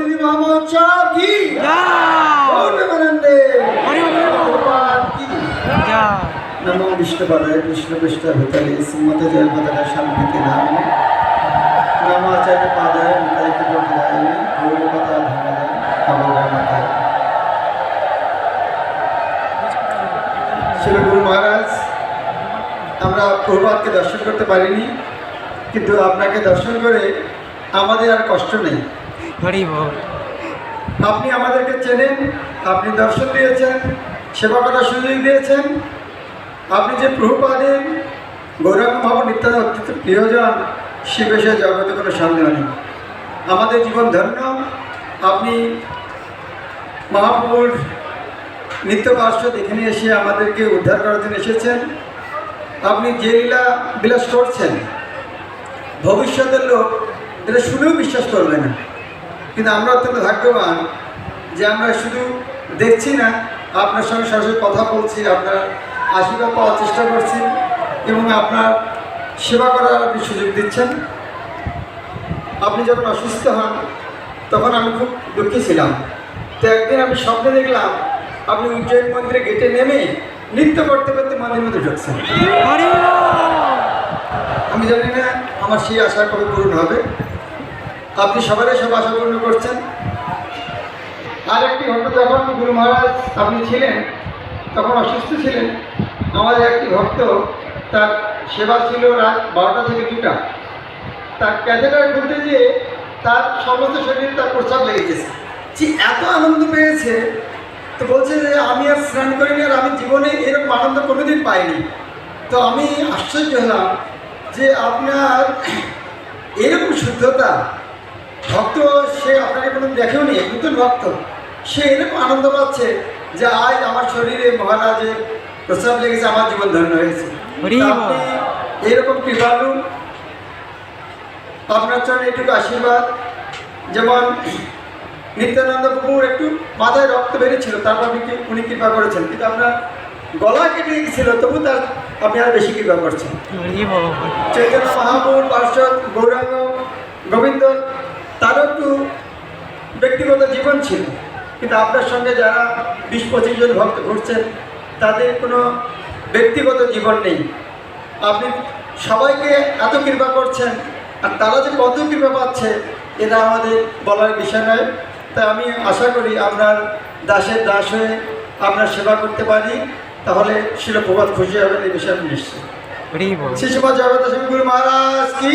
তিনি মোহাম্মদ শাহ কি? নমো বিষ্ণুপদায় কৃষ্ণ কৃষ্ণ ভিতরে সিংহতে জয় পতাকা শান্তিতে নাম নমাচার্য পাদায় নিতাই গুরু মহারাজ আমরা প্রভাতকে দর্শন করতে পারিনি কিন্তু আপনাকে দর্শন করে আমাদের আর কষ্ট নেই। আপনি আমাদেরকে চেনেন, আপনি দর্শন দিয়েছেন, সেবা করার সুযোগ দিয়েছেন। আপনি যে প্রভুপাদের গৌরব ভাব নিত্যান্ত অত্যন্ত প্রিয়জন, সে বিষয়ে জগতে কোনো সন্দেহ নেই। আমাদের জীবন ধন্য। আপনি মহাপ্রভুর নিত্য পার্শ্বদ এখানে এসে আমাদেরকে উদ্ধার করার জন্য এসেছেন। আপনি যে লীলা বিলাস করছেন, ভবিষ্যতের লোক, এটা শুনেও বিশ্বাস করবে না। কিন্তু আমরা অত্যন্ত ভাগ্যবান যে আমরা শুধু দেখছি না আপনার সঙ্গে সরাসরি কথা বলছি আপনার আশীর্বাদ পাওয়ার চেষ্টা করছি এবং আপনার সেবা করার আপনি সুযোগ দিচ্ছেন। আপনি যখন অসুস্থ হন তখন আমি খুব দুঃখী ছিলাম। তো একদিন আমি স্বপ্নে দেখলাম আপনি উজ্জয়ন মন্দিরে গেটে নেমে নৃত্য করতে করতে মন্দির মধ্যে ঢুকছেন। আমি জানি না আমার সেই আশা কবে পূরণ হবে। আপনি সবারই সব আশা পূর্ণ করছেন? আর একটি ঘটনা যখন গুরু মহারাজ আপনি ছিলেন, তখন অসুস্থ ছিলেন, আমাদের একটি ভক্ত, তার সেবা ছিল রাত বারোটা থেকে দুটা। তার ক্যাথেটার খুলতে গিয়ে তার সমস্ত শরীরে তার প্রস্রাব লেগে গেছে যে এত আনন্দ পেয়েছে, তো বলছে যে আমি আর স্নান করিনি আর আমি জীবনে এরকম আনন্দ কোনোদিন পাইনি। তো আমি আশ্চর্য হলাম যে আপনার এরকম শুদ্ধতা ভক্ত সে আপনাকে কোনো দেখেও নি নতুন ভক্ত। সে এরকম আনন্দ পাচ্ছে যে আজ আমার শরীরে মহারাজের প্রস্রাব লেগেছে আমার জীবন ধন্য হয়েছে। এরকম কৃপালু আপনার জন্য এটুকু আশীর্বাদ যেমন নিত্যানন্দ প্রভুর একটু মাথায় রক্ত বেরিয়েছিল তারপর আপনি কি- উনি কৃপা করেছেন। কিন্তু আপনার গলা কেটে গেছিল তবু তার আপনি আর বেশি কৃপা করছেন। চৈতন্য মহাপুর পার্শ্বদ গৌরাঙ্গ জীবন ছিল। কিন্তু আপনার সঙ্গে যারা বিশ পঁচিশ জন ভক্ত ঘুরছেন তাদের কোনো ব্যক্তিগত জীবন নেই। আপনি সবাইকে এত কৃপা করছেন আর তারা যে কত কৃপা পাচ্ছে এটা আমাদের বলার বিষয় নয়। তাই আমি আশা করি আপনার দাসের দাস হয়ে আপনার সেবা করতে পারি। তাহলে শিলপ্রভাত খুশি হবেন এই বিষয়ে আমি নিশ্চিত। শিশুপাত জগত গুরু মহারাজ কি?